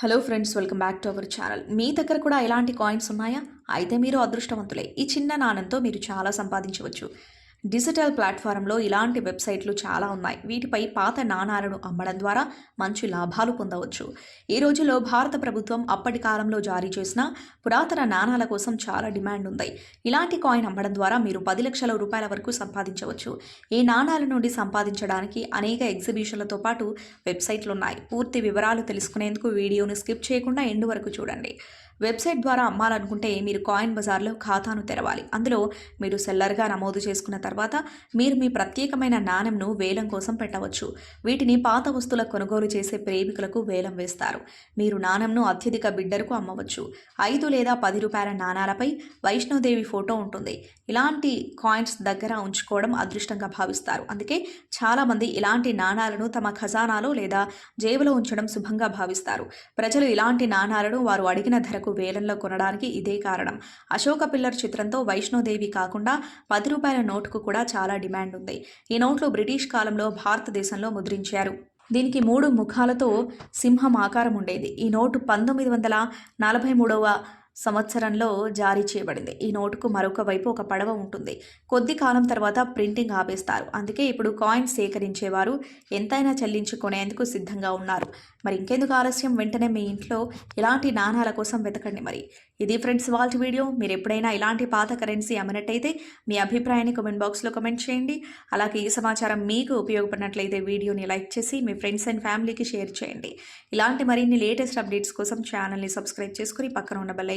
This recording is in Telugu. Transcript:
Hello friends welcome back to our channel మీ దగ్గర కూడా ఇలాంటి కాయిన్స్ ఉన్నాయా? అయితే మీరు అదృష్టవంతులే. ఈ చిన్న నాణంతో మీరు చాలా సంపాదించవచ్చు. డిజిటల్ ప్లాట్ఫారంలో ఇలాంటి వెబ్సైట్లు చాలా ఉన్నాయి. వీటిపై పాత నాణాలను అమ్మడం ద్వారా మంచి లాభాలు పొందవచ్చు. ఈ రోజుల్లో భారత ప్రభుత్వం అప్పటి కాలంలో జారీ చేసిన పురాతన నాణాల కోసం చాలా డిమాండ్ ఉంది. ఇలాంటి కాయిన్ అమ్మడం ద్వారా మీరు పది లక్షల రూపాయల వరకు సంపాదించవచ్చు. ఈ నాణాల నుండి సంపాదించడానికి అనేక ఎగ్జిబిషన్లతో పాటు వెబ్సైట్లు ఉన్నాయి పూర్తి వివరాలు తెలుసుకునేందుకు వీడియోను స్కిప్ చేయకుండా ఎండు వరకు చూడండి. వెబ్సైట్ ద్వారా అమ్మాలనుకుంటే మీరు కాయిన్ బజార్లో ఖాతాను తెరవాలి. అందులో మీరు సెల్లర్గా నమోదు చేసుకున్న తర్వాత మీరు మీ ప్రత్యేకమైన నాణెంను వేలం కోసం పెట్టవచ్చు. వీటిని పాత వస్తువుల కొనుగోలు చేసే ప్రేమికులకు వేలం వేస్తారు. మీరు నాణెంను అత్యధిక బిడ్డర్కు అమ్మవచ్చు. ఐదు లేదా పది రూపాయల నాణాలపై వైష్ణోదేవి ఫోటో ఉంటుంది. ఇలాంటి కాయిన్స్ దగ్గర ఉంచుకోవడం అదృష్టంగా భావిస్తారు. అందుకే చాలామంది ఇలాంటి నాణాలను తమ ఖజానాలో లేదా జేబులో ఉంచడం శుభంగా భావిస్తారు. ప్రజలు ఇలాంటి నాణాలను వారు అడిగిన ధరకు వేలంలో కొనడానికి ఇదే కారణం. అశోక పిల్లర్ చిత్రంతో వైష్ణోదేవి కాకుండా పది రూపాయల నోటుకు కూడా చాలా డిమాండ్ ఉంది. ఈ నోట్లు బ్రిటిష్ కాలంలో భారతదేశంలో ముద్రించారు. దీనికి మూడు ముఖాలతో సింహం ఆకారం ఉండేది. ఈ నోటు పంతొమ్మిది వందల నలభై మూడవ సంవత్సరంలో జారీ చేయబడింది. ఈ నోటుకు మరొక వైపు ఒక పడవ ఉంటుంది. కొద్ది కాలం తర్వాత ప్రింటింగ్ ఆపేస్తారు. అందుకే ఇప్పుడు కాయిన్స్ సేకరించేవారు ఎంతైనా చెల్లించుకునేందుకు సిద్ధంగా ఉన్నారు. మరి ఇంకెందుకు ఆలస్యం? వెంటనే మీ ఇంట్లో ఇలాంటి నాణాల కోసం వెతకండి మరి. ఇది ఫ్రెండ్స్ వాల్ట్ వీడియో. మీరు ఎప్పుడైనా ఇలాంటి పాత కరెన్సీ అమ్మినట్టయితే మీ అభిప్రాయాన్ని కమెంట్ బాక్స్లో కమెంట్ చేయండి. అలాగే ఈ సమాచారం మీకు ఉపయోగపడినట్లయితే వీడియోని లైక్ చేసి మీ ఫ్రెండ్స్ అండ్ ఫ్యామిలీకి షేర్ చేయండి. ఇలాంటి మరిన్ని లేటెస్ట్ అప్డేట్స్ కోసం ఛానల్ని సబ్స్క్రైబ్ చేసుకుని పక్కన ఉన్న బెల్